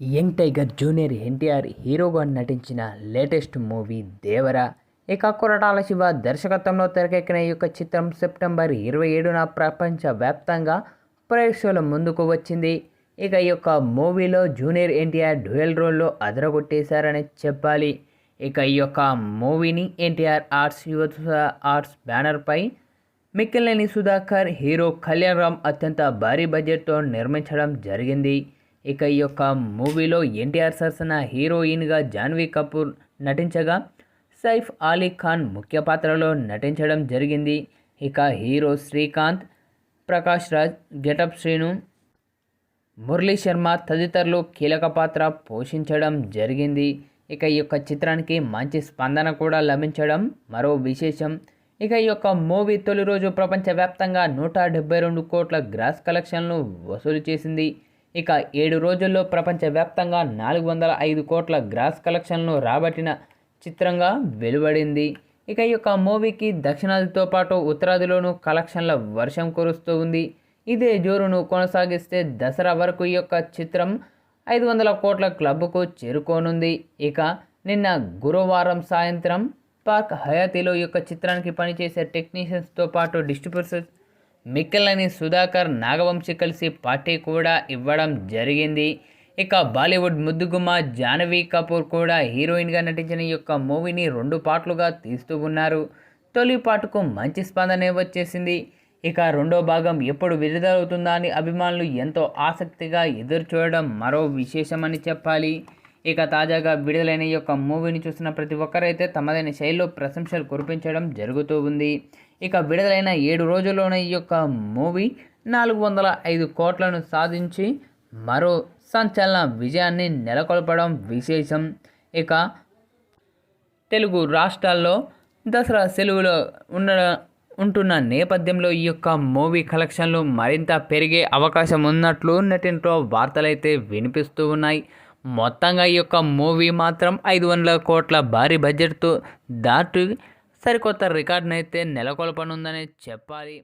Young tiger junior NTR హీరోగా నటించిన latest movie దేవర. ఇక కొరటాల శివ దర్శకత్వంలో తెరకెక్కిన ఈ యొక్క చిత్రం సెప్టెంబర్ ఇరవై ఏడున ప్రపంచ వ్యాప్తంగా ప్రేక్షకుల ముందుకు వచ్చింది. ఇక ఈ యొక్క మూవీలో జూనియర్ ఎన్టీఆర్ డ్యూయల్ రోల్లో అదరగొట్టేశారని చెప్పాలి. ఇక ఈ యొక్క మూవీని ఎన్టీఆర్ ఆర్ట్స్ యువత ఆర్ట్స్ బ్యానర్పై మిక్కిలేని సుధాకర్ హీరో కళ్యాణ్ రామ్ అత్యంత భారీ బడ్జెట్తో నిర్మించడం జరిగింది. ఇక ఈ యొక్క మూవీలో ఎన్టీఆర్ సరసన హీరోయిన్గా జాన్వీ కపూర్ నటించగా సైఫ్ అలీ ఖాన్ ముఖ్య పాత్రలో నటించడం జరిగింది. ఇక హీరో శ్రీకాంత్ ప్రకాష్ రాజ్ గెటప్ శ్రీను మురళీ శర్మ తదితరులు కీలక పాత్ర పోషించడం జరిగింది. ఇక ఈ యొక్క చిత్రానికి మంచి స్పందన కూడా లభించడం మరో విశేషం. ఇక ఈ యొక్క మూవీ తొలి రోజు ప్రపంచవ్యాప్తంగా నూట డెబ్బై రెండు కోట్ల గ్రాస్ కలెక్షన్లు వసూలు చేసింది. ఇక ఏడు రోజుల్లో ప్రపంచవ్యాప్తంగా నాలుగు వందల ఐదు కోట్ల గ్రాస్ కలెక్షన్లు రాబట్టిన చిత్రంగా వెలువడింది. ఇక ఈ యొక్క మూవీకి దక్షిణాదితో పాటు ఉత్తరాదిలోనూ కలెక్షన్ల వర్షం కురుస్తూ ఉంది. ఇదే జోరును కొనసాగిస్తే దసరా వరకు ఈ యొక్క చిత్రం ఐదు వందల కోట్ల క్లబ్కు చేరుకోనుంది. ఇక నిన్న గురువారం సాయంత్రం పార్క్ హయాతీలో ఈ యొక్క చిత్రానికి పనిచేసే టెక్నీషియన్స్తో పాటు డిస్ట్రిబ్యూటర్స్ మిక్కలని సుధాకర్ నాగవంశి కలిసి పార్టీ కూడా ఇవ్వడం జరిగింది. ఇక బాలీవుడ్ ముద్దుగుమ్మ జాహ్నవి కపూర్ కూడా హీరోయిన్గా నటించిన ఈ యొక్క మూవీని రెండు పాటలుగా తీస్తూ ఉన్నారు. తొలి పాటకు మంచి స్పందనే వచ్చేసింది. ఇక రెండో భాగం ఎప్పుడు విడుదలవుతుందా అని అభిమానులు ఎంతో ఆసక్తిగా ఎదురు చూడడం మరో విశేషమని చెప్పాలి. ఇక తాజాగా విడుదలైన ఈ యొక్క మూవీని చూసిన ప్రతి ఒక్కరైతే తమదైన శైలిలో ప్రశంసలు కురిపించడం జరుగుతూ ఉంది. ఇక విడుదలైన ఏడు రోజుల్లోనే ఈ యొక్క మూవీ నాలుగు వందల ఐదు కోట్లను సాధించి మరో సంచలన విజయాన్ని నెలకొల్పడం విశేషం. ఇక తెలుగు రాష్ట్రాల్లో దసరా సెలవులో ఉండ ఉంటున్న నేపథ్యంలో ఈ యొక్క మూవీ కలెక్షన్లు మరింత పెరిగే అవకాశం ఉన్నట్లు నెటింట్లో వార్తలైతే వినిపిస్తూ ఉన్నాయి. మొత్తంగా ఈ యొక్క మూవీ మాత్రం ఐదు వందల కోట్ల భారీ బడ్జెట్తో దాటి సరికొత్త రికార్డునైతే నెలకొల్పనుందని చెప్పాలి.